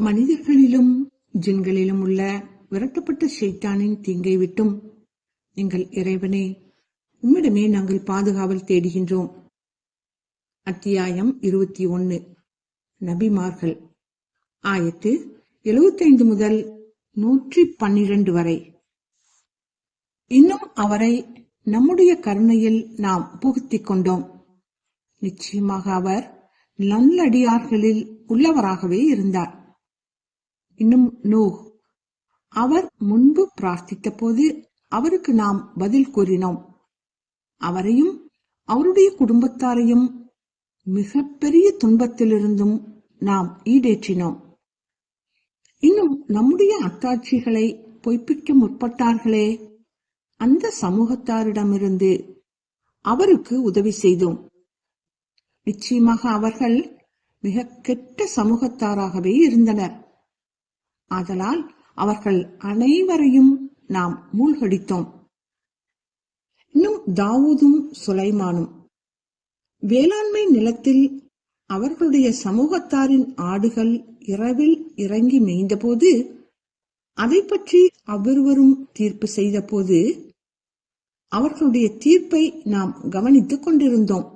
மனிதர்களிலும் ஜின்களிலும் உள்ள விரட்டப்பட்ட ஷைத்தானின் தீங்கை விட்டும் எங்கள் இறைவனே உம்மிடமே நாங்கள் பாதுகாவல் தேடுகின்றோம். அத்தியாயம் இருபத்தி ஒன்னு நபிமார்கள். ஆயத்து எழுபத்தைந்து முதல் நூற்றி பன்னிரண்டு வரை. இன்னும் அவரை நம்முடைய கருணையில் நாம் புகுத்திக் கொண்டோம். நிச்சயமாக அவர் நல்லடியார்களில் உள்ளவராகவே இருந்தார். இன்னும் நூ அவர் முன்பு பிரார்த்தித்த போது அவருக்கு நாம் பதில் கூறினோம். அவரையும் அவருடைய குடும்பத்தாரையும் மிகப்பெரிய துன்பத்திலிருந்தும் நாம் ஈடேற்றினோம். இன்னும் நம்முடைய அத்தாட்சிகளை பொய்ப்பிக்க முற்பட்டார்களே. அந்த சமூகத்தாரிடமிருந்து அவருக்கு உதவி செய்தோம். நிச்சயமாக அவர்கள் மிக கெட்ட சமூகத்தாராகவே இருந்தனர். ஆதலால் அவர்கள் அனைவரையும் நாம் மூழ்கடித்தோம். இன்னும் தாவூதும் சுலைமானும் வேளாண்மை நிலத்தில் அவர்களுடைய சமூகத்தாரின் ஆடுகள் இரவில் இறங்கி மேய்ந்தபோது அதை பற்றி அவ்வொருவரும் தீர்ப்பு செய்தபோது அவர்களுடைய தீர்ப்பை நாம் கவனித்துக் கொண்டிருந்தோம்.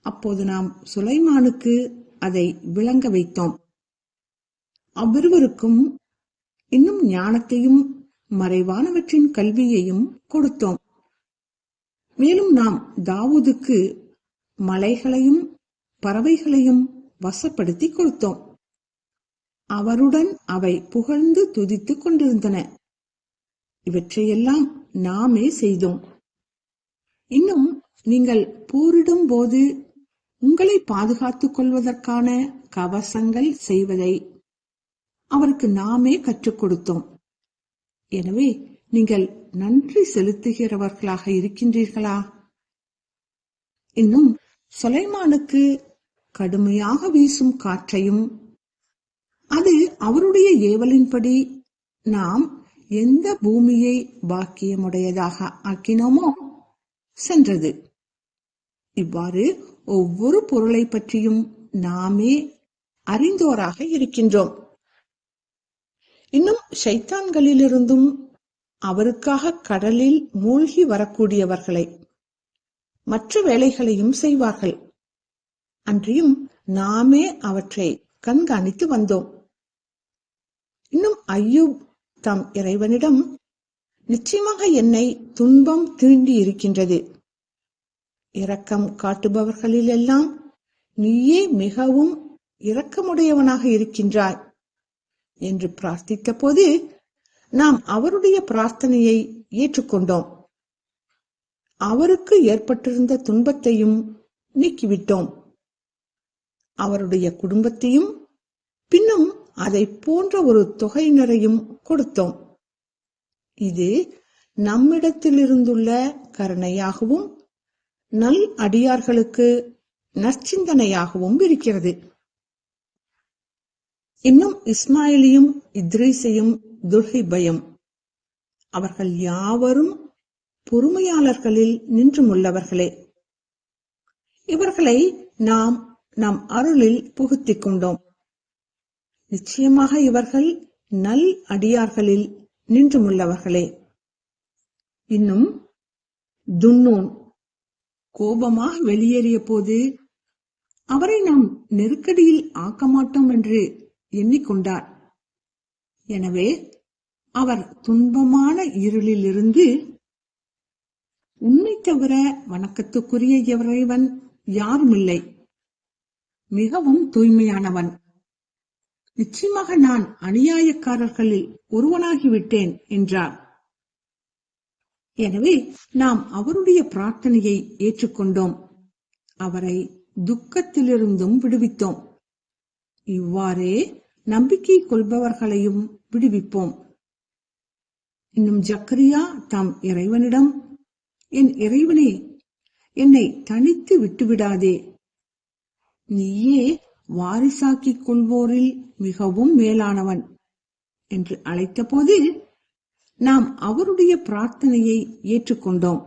அப்போது நாம் சுலைமானுக்கு அதை விளங்க வைத்தோம். அவ்விருவருக்கும் இன்னும் ஞானத்தையும் மறைவானவற்றின் கல்வியையும் கொடுத்தோம். மேலும் நாம் தாவூதுக்கு மலைகளையும் பறவைகளையும் வசப்படுத்தி கொடுத்தோம். அவருடன் அவை புகழ்ந்து துதித்துக் கொண்டிருந்தன. இவற்றையெல்லாம் நாமே செய்தோம். இன்னும் நீங்கள் போரிடும் போது உங்களை பாதுகாத்துக் கொள்வதற்கான கவசங்கள் செய்வதை அவருக்கு நாமே கற்றுக் கொடுத்தோம். எனவே நீங்கள் நன்றி செலுத்துகிறவர்களாக இருக்கின்றீர்களா? இன்னும் சுலைமானுக்கு கடுமையாக வீசும் காற்றையும் அது அவருடைய ஏவலின்படி நாம் எந்த பூமியை பாக்கியமுடையதாக ஆக்கினோமோ சென்றது. இவ்வாறு ஒவ்வொரு பொருளை பற்றியும் நாமே அறிந்தோராக இருக்கின்றோம். இன்னும் ஷைத்தான்களிலிருந்தும் அவருக்காக கடலில் மூழ்கி வரக்கூடியவர்களை மற்ற வேலைகளையும் செய்வார்கள். அன்றியும் நாமே அவற்றை கண்காணித்து வந்தோம். இன்னும் ஐயூப் தம் இறைவனிடம் நிச்சயமாக என்னை துன்பம் தீண்டி இருக்கின்றது. இரக்கம் காட்டுபவர்களிலெல்லாம் நீயே மிகவும் இரக்கமுடையவனாக இருக்கின்றாய். என்று பிரார்த்தித்த போது நாம் அவருடைய பிரார்த்தனையை ஏற்றுக்கொண்டோம். அவருக்கு ஏற்பட்டிருந்த துன்பத்தையும் நீக்கிவிட்டோம். அவருடைய குடும்பத்தையும் பின்னும் அதை போன்ற ஒரு தொகையினரையும் கொடுத்தோம். இது நம்மிடத்திலிருந்துள்ள கருணையாகவும் நல் அடியார்களுக்கு நற்சிந்தனையாகவும் இருக்கிறது. இன்னும் இஸ்மாயிலியும் இத்ரீஸையும் துல்ஹிபையும் அவர்கள் யாவரும் பொறுமையாளர்களில் நின்றுமுள்ளவர்களே. இவர்களை நாம் நம் அருளில் புகுத்திக் கொண்டோம். நிச்சயமாக இவர்கள் நல் அடியார்களில் நின்றுமுள்ளவர்களே. இன்னும் துன்னூன் கோபமாக வெளியேறிய போது அவரை நாம் நெருக்கடியில் ஆக்க மாட்டோம் என்று எண்ணிக்கொண்டார் எனவே அவர் துன்பமான இருளிலிருந்து உன்னை தவிர வணக்கத்துக்குரிய இறைவன் யாருமில்லை. மிகவும் தூய்மையானவன். நிச்சயமாக நான் அநியாயக்காரர்களில் ஒருவனாகிவிட்டேன் என்றார். எனவே நாம் அவருடைய பிரார்த்தனையை ஏற்றுக்கொண்டோம். அவரை துக்கத்திலிருந்தும் விடுவித்தோம். இவ்வாறே நம்பிக்கை கொள்பவர்களையும் விடுவிப்போம். இன்னும் ஜக்கரியா தாம் இறைவனிடம் என் இறைவனே என்னை தனித்து விட்டுவிடாதே. நீயே வாரிசாக்கிக் கொள்வோரில் மிகவும் மேலானவன் என்று அழைத்தபோது நாம் அவருடைய பிரார்த்தனையை ஏற்றுக்கொண்டோம்.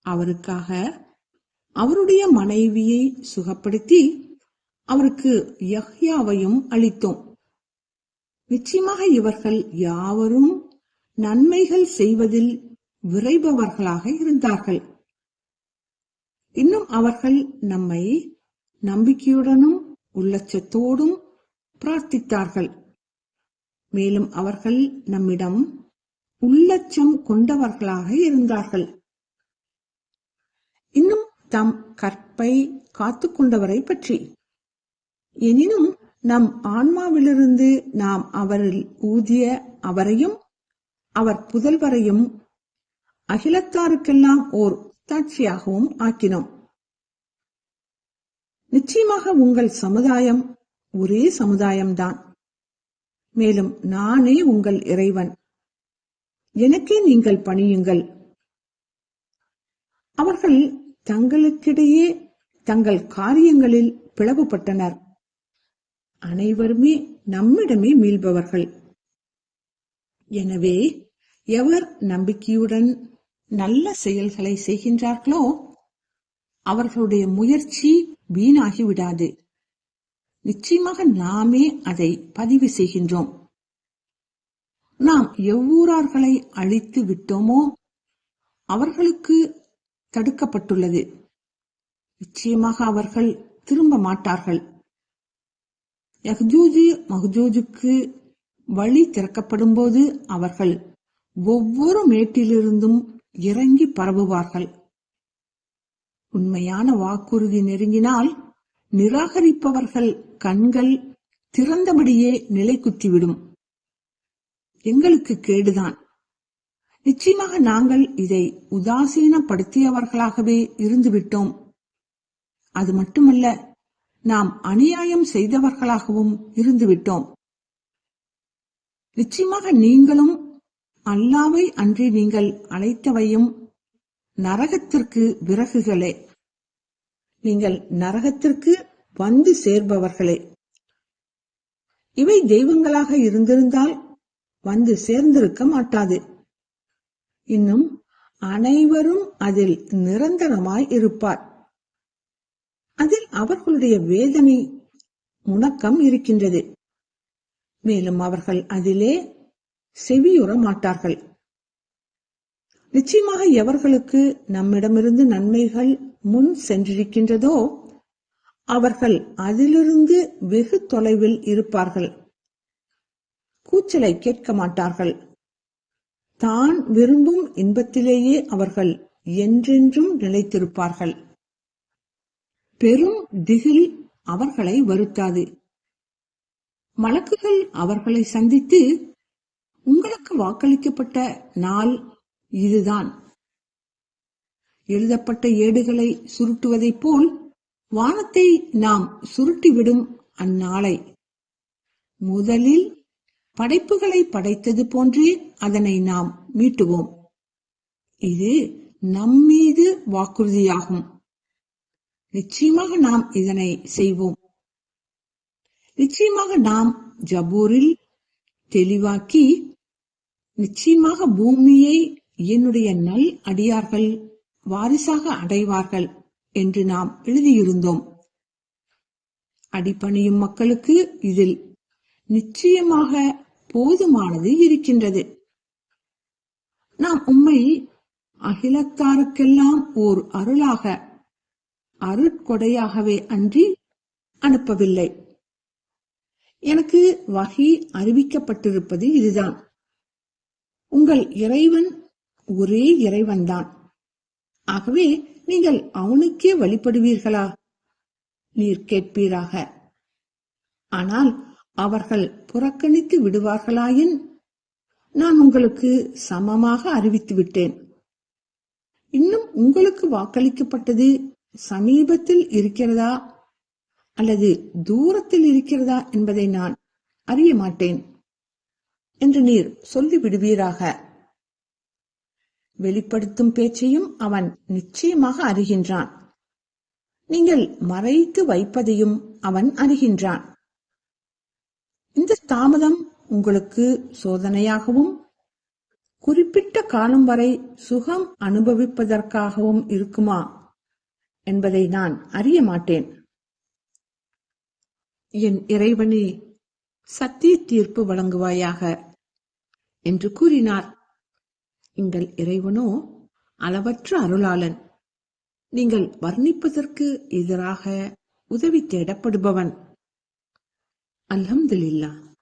அவருக்காக அவருடைய மனைவியை சுகப்படுத்தி அவருக்கு யஹ்யாவையும் அளித்தோம். நிச்சயமாக இவர்கள் யாவரும் நன்மைகள் செய்வதில் விரைபவர்களாக இருந்தார்கள். இன்னும் அவர்கள் நம்மை நம்பிக்கையுடனும் உள்ளச்சத்தோடும் பிரார்த்தித்தார்கள். மேலும் அவர்கள் நம்மிடம் உள்ளச்சம் கொண்டவர்களாக இருந்தார்கள். இன்னும் தம் கற்பை காத்துக்கொண்டவரை பற்றி எனினும் நம் ஆன்மாவிலிருந்து நாம் அவரில் ஊதிய அவரையும் அவர் புதல்வரையும் அகிலத்தாருக்கெல்லாம் ஓர் உத்தாட்சியாகவும் ஆக்கினோம். நிச்சயமாக உங்கள் சமுதாயம் ஒரே சமுதாயம்தான். மேலும் நானே உங்கள் இறைவன். எனக்கே நீங்கள் பணியுங்கள். அவர்கள் தங்களுக்கிடையே தங்கள் காரியங்களில் பிளவுபட்டனர். அனைவருமே நம்மிடமே மீள்பவர்கள். எனவே எவர் நம்பிக்கையுடன் நல்ல செயல்களை செய்கின்றார்களோ அவர்களுடைய முயற்சி வீணாகி விடாது நிச்சயமாக நாமே அதை பதிவு செய்கின்றோம். நாம் எவ்வூரார்களை அழித்து விட்டோமோ அவர்களுக்கு தடுக்கப்பட்டுள்ளது. நிச்சயமாக அவர்கள் திரும்ப மாட்டார்கள். யஹ்ஜூஜு மஹ்ஜூஜுக்கு வழி திறக்கப்படும் போது அவர்கள் ஒவ்வொரு மேட்டிலிருந்தும் இறங்கி பரவுவார்கள். உண்மையான வாக்குறுதி நெருங்கினால் நிராகரிப்பவர்கள் கண்கள் திறந்தபடியே நிலை குத்திவிடும். எங்களுக்கு கேடுதான். நிச்சயமாக நாங்கள் இதை உதாசீனப்படுத்தியவர்களாகவே இருந்துவிட்டோம். அது மட்டுமல்ல நாம் அநியாயம் செய்தவர்களாகவும் இருந்துவிட்டோம். நிச்சயமாக நீங்களும் அல்லாவை அன்றி நீங்கள் அழைத்தவையும் நரகத்திற்கு விறகுகளே. நீங்கள் நரகத்திற்கு வந்து சேர்பவர்களே. இவை தெய்வங்களாக இருந்திருந்தால் வந்து சேர்ந்திருக்க மாட்டாது. இன்னும் அனைவரும் அதில் நிரந்தரமாய் இருப்பார். அதில் அவர்களுடைய வேதனை முணக்கம் இருக்கின்றது. மேலும் அவர்கள் அதிலே செவியுற மாட்டார்கள். நிச்சயமாக எவர்களுக்கு நம்மிடமிருந்து நன்மைகள் முன் சென்றிருக்கின்றதோ அவர்கள் அதிலிருந்து வெகு தொலைவில் இருப்பார்கள். கூச்சலை கேட்க மாட்டார்கள். தான் விரும்பும் இன்பத்திலேயே அவர்கள் என்றென்றும் நிலைத்திருப்பார்கள். பெரும் திகில் அவர்களை வருத்தாது. மலக்குகள் அவர்களை சந்தித்து உங்களுக்கு வாக்களிக்கப்பட்ட நாள் இதுதான். எழுதப்பட்ட ஏடுகளை சுருட்டுவதைப் போல் வானத்தை நாம் சுருட்டிவிடும் அந்நாளை. முதலில் படைப்புகளை படைத்தது போன்றே அதனை நாம் மீட்டுவோம். இது நம்மீது வாக்குறுதியாகும். நிச்சயமாக நாம் இதனை செய்வோம். நிச்சயமாக நாம் ஜபூரில் தெளிவாக்கி நிச்சயமாக பூமியை என்னுடைய நல் அடியார்கள் வாரிசாக அடைவார்கள் என்று நாம் எழுதியிருந்தோம். அடிப்பணியும் மக்களுக்கு இதில் நிச்சயமாக போதுமானது இருக்கின்றது. நாம் உம்மை அகிலத்தாருக்கெல்லாம் ஓர் அருளாக அருட்கொடையாகவே அன்றி அனுப்பவில்லை. எனக்கு வகி அறிவிக்கப்பட்டிருப்பது இதுதான். உங்கள் இறைவன் ஒரே இறைவன்தான். ஆகவே நீங்கள் அவனுக்கே வழிபடுவீர்களா? நீர் கேட்பீராக. ஆனால் அவர்கள் புறக்கணித்து விடுவார்களாயின் நான் உங்களுக்கு சமமாக அறிவித்து விட்டேன் இன்னும் உங்களுக்கு வாக்களிக்கப்பட்டது சமீபத்தில் இருக்கிறதா அல்லது தூரத்தில் இருக்கிறதா என்பதை நான் அறிய மாட்டேன். என்று நீர் சொல்லி விடுவீராக வெளிப்படுத்தும் பேச்சையும் அவன் நிச்சயமாக அறிகின்றான். நீங்கள் மறைத்து வைப்பதையும் அவன் அறிகின்றான். இந்த தாமதம் உங்களுக்கு சோதனையாகவும் குறிப்பிட்ட காலம் வரை சுகம் அனுபவிப்பதற்காகவும் இருக்குமா? என்பதை நான் அறிய மாட்டேன். என் இறைவனே சத்திய தீர்ப்பு வழங்குவாயாக என்று கூறினார். எங்கள் இறைவனோ அளவற்ற அருளாளன். நீங்கள் வர்ணிப்பதற்கு எதிராக உதவி தேடப்படுபவன். அல்ஹம்துலில்லாஹ்.